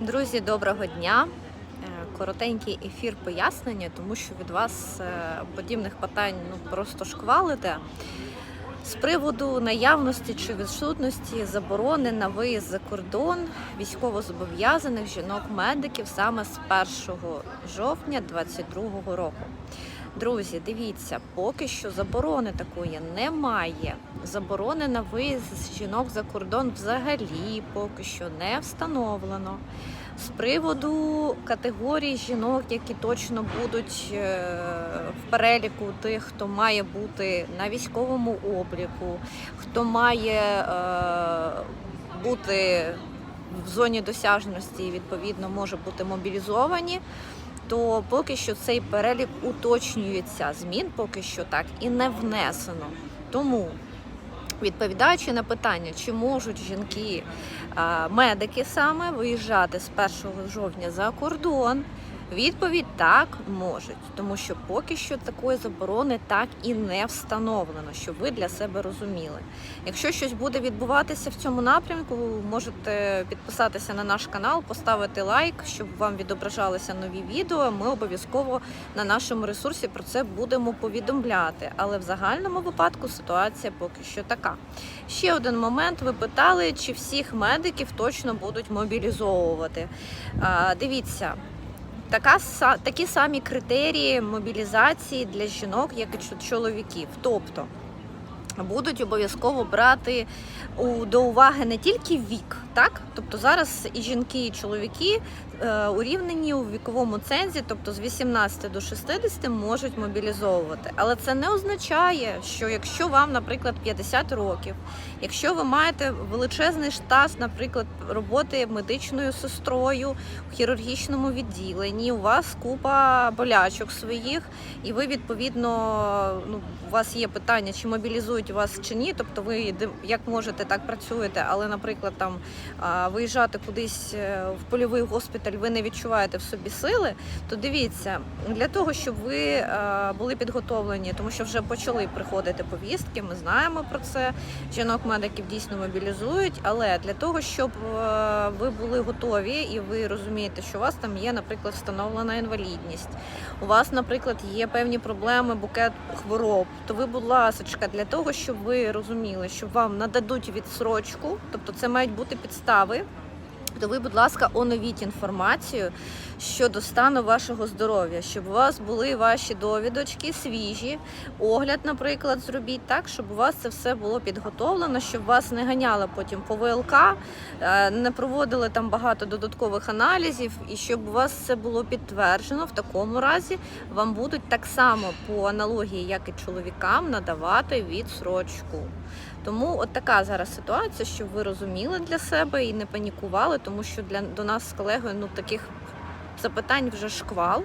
Друзі, доброго дня! Е, Коротенький ефір пояснення, тому що від вас е, подібних питань ну просто шквалите. З приводу наявності чи відсутності заборони на виїзд за кордон військовозобов'язаних жінок-медиків саме з 1 жовтня 2022 року. Друзі, дивіться, поки що заборони такої немає. Заборони на виїзд жінок за кордон взагалі поки що не встановлено. З приводу категорій жінок, які точно будуть е, в переліку тих, хто має бути на військовому обліку, хто має е, бути в зоні досяжності і відповідно може бути мобілізовані, то поки що цей перелік уточнюється. Змін поки що так і не внесено. Тому Відповідаючи на питання, чи можуть жінки, медики саме виїжджати з 1 жовтня за кордон, відповідь так можуть, тому що поки що такої заборони так і не встановлено, щоб ви для себе розуміли. Якщо щось буде відбуватися в цьому напрямку, можете підписатися на наш канал, поставити лайк, щоб вам відображалися нові відео. Ми обов'язково на нашому ресурсі про це будемо повідомляти. Але в загальному випадку ситуація поки що така. Ще один момент. Ви питали, чи всіх медиків точно будуть мобілізовувати. Дивіться. Така такі самі критерії мобілізації для жінок, як і чоловіків. Тобто будуть обов'язково брати до уваги не тільки вік, так? Тобто зараз і жінки, і чоловіки е, урівнені у віковому цензі, тобто з 18 до 60 можуть мобілізовувати. Але це не означає, що якщо вам, наприклад, 50 років, якщо ви маєте величезний штат, наприклад, роботи медичною сестрою в хірургічному відділенні, у вас купа болячок своїх, і ви відповідно ну, у вас є питання, чи мобілізують вас чи ні. Тобто ви як можете, так працюєте, але, наприклад, там виїжджати кудись е, в польовий госпіталь, ви не відчуваєте в собі сили, то дивіться, для того, щоб ви е, були підготовлені, тому що вже почали приходити повістки, ми знаємо про це. Жінок-медиків дійсно мобілізують, але для того, щоб е, ви були готові і ви розумієте, що у вас там є, наприклад, встановлена інвалідність, у вас, наприклад, є певні проблеми, букет хвороб, то ви, будь ласка, для того, щоб ви розуміли, що вам нададуть відсрочку, тобто це мають бути підстави. То ви, будь ласка, оновіть інформацію щодо стану вашого здоров'я, щоб у вас були ваші довідочки свіжі, огляд, наприклад, зробіть так, щоб у вас це все було підготовлено, щоб вас не ганяли потім по ВЛК, е, не проводили там багато додаткових аналізів, і щоб у вас це було підтверджено. В такому разі вам будуть так само по аналогії, як і чоловікам, надавати відсрочку. Тому от така зараз ситуація, щоб ви розуміли для себе і не панікували, тому що для до нас з колегою ну таких запитань вже шквал.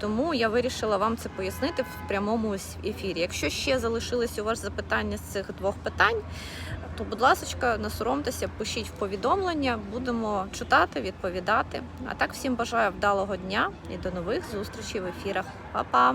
Тому я вирішила вам це пояснити в прямому ефірі. Якщо ще залишились у вас запитання з цих двох питань, то, будь ласка, не соромтеся, пишіть в повідомлення, будемо читати, відповідати. А так всім бажаю вдалого дня і до нових зустрічей в ефірах. Па-па!